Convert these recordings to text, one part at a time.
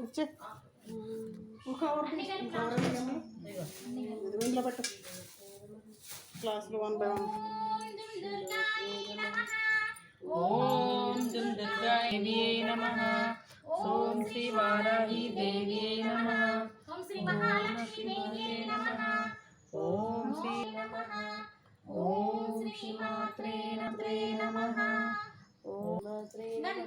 ఇచ్చే ఒక ఇంట్లో పెట్టు క్లాసులు వన్ బై వన్ ఓం దుమ్ దుర్గాయే నమ ఓం శ్రీ వారాహి దేవ్యే నమ. ఓం శ్రీ మహాలక్ష్మీదేవ్యే నమ. ఓం శ్రీ నమ మాత్రే నమ.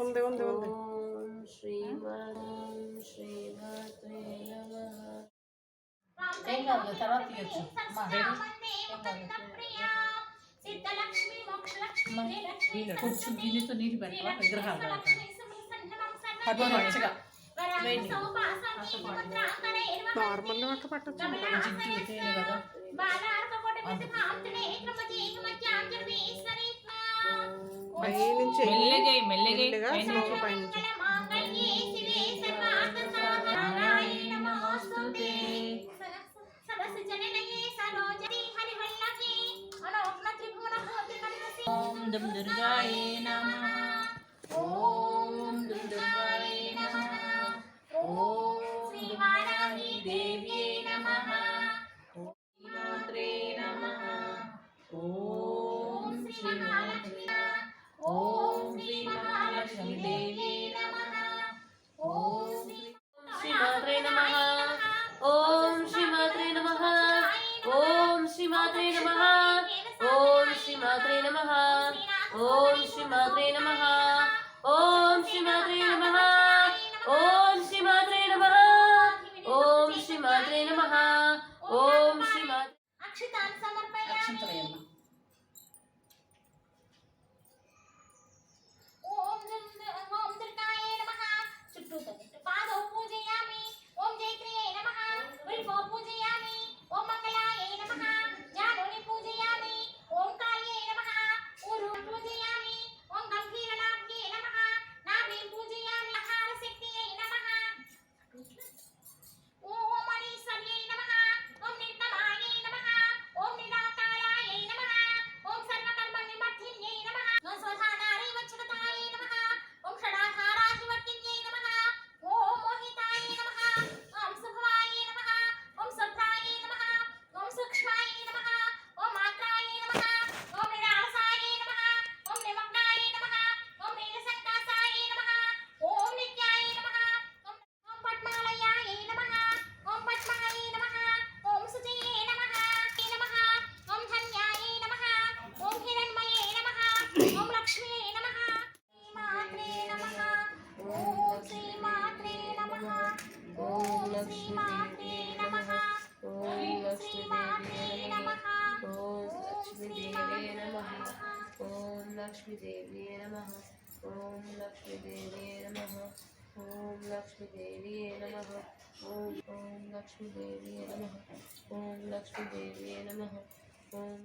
ఉంది ఉంది ఉంది ఏం కాదు తర్వాత తీయచ్చు కొంచెం గిన్నెతో నీళ్ళు పెట్టాలి నార్మల్ పట్టచ్చు కదా పైనుంచి మెల్లగా మెల్లగా పైనుంచి. ఓం దుర్గాయ నమః. శ్రీమాత్రే నమ ఓం శ్రీమాత్రే నమ ఓం శ్రీమాత్రే నమ ఓం శ్రీమాత్రే నమ ఓం శ్రీమాత్రే నమ ఓం శ్రీమాత్రే నమ ఓం శ్రీమాత్రే అక్షితాన్ని సమర్పయామి ఓం లక్ష్మీదేవి నమ ఓం లక్ష్మీదేవి నమ ఓం ఓం లక్ష్మీదేవి నమ ఓం లక్ష్మీదేవి నమ ఓం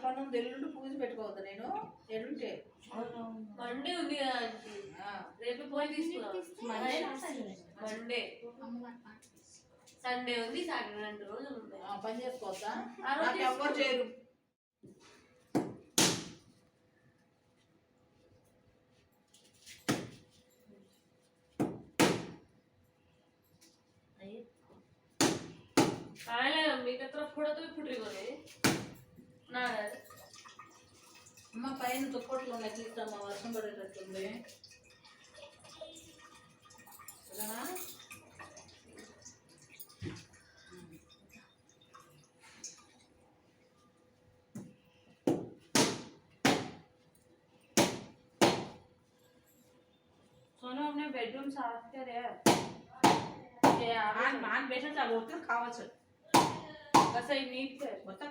అప్పన్నం ఎల్లుండి పూజ పెట్టుకోవద్దు నేను. ఎల్లుంటే మండే ఉంది రేపు పోయి మండే. సండే ఉంది సాటర్డే రెండు రోజులు పని చేసుకోవద్దా? ఎవరు చేయరు కాయలేదు మీకు ఎత్ತರ ఫోటోతో ఇప్పుడు ఇవ్వాలి అమ్మ పైన దుప్పట్లు ఉన్నాయి తీస్తామా వర్షం పడేటట్టుంది సరేనా? सोनू हमने बेडरूम साफ करे ये ఆన్ ఆన్ బేట చాలు మొత్తం కావచ్చు कसं आहे नीट कर మొత్తం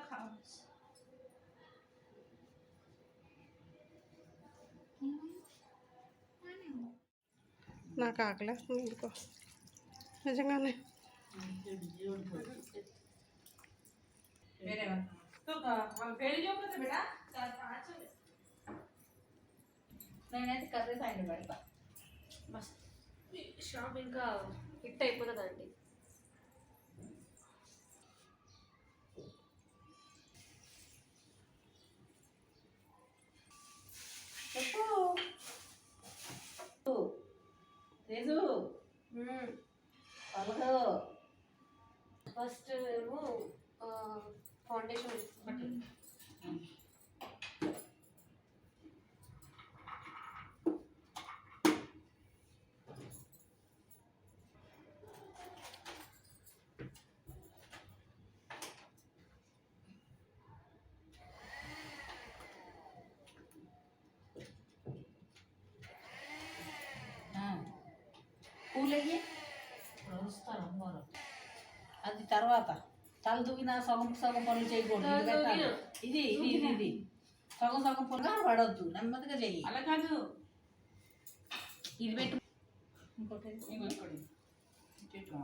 నాకు ఆకలే. ఎందుకో? నిజంగానే. నేనైతే కర్రీ పెడతా. బస్ షాప్ ఇంకా హిట్ అయిపోతుందండి. చెప్పు. తేజు పలుకు ఫస్ట్ ఏమో ఫౌండేషన్ పూలయ్యి వస్తారు అమ్మవారు అది తర్వాత. తల దువ్విన సగం సగం పనులు చేయకూడదు. ఇది? ఇది ఇది సగం సగం పనులు పడవద్దు నెమ్మదిగా చెయ్యి. అలా కాదు. ఇది పెట్టు. ఇంకోటి? ఇంకోటి. ఇటు.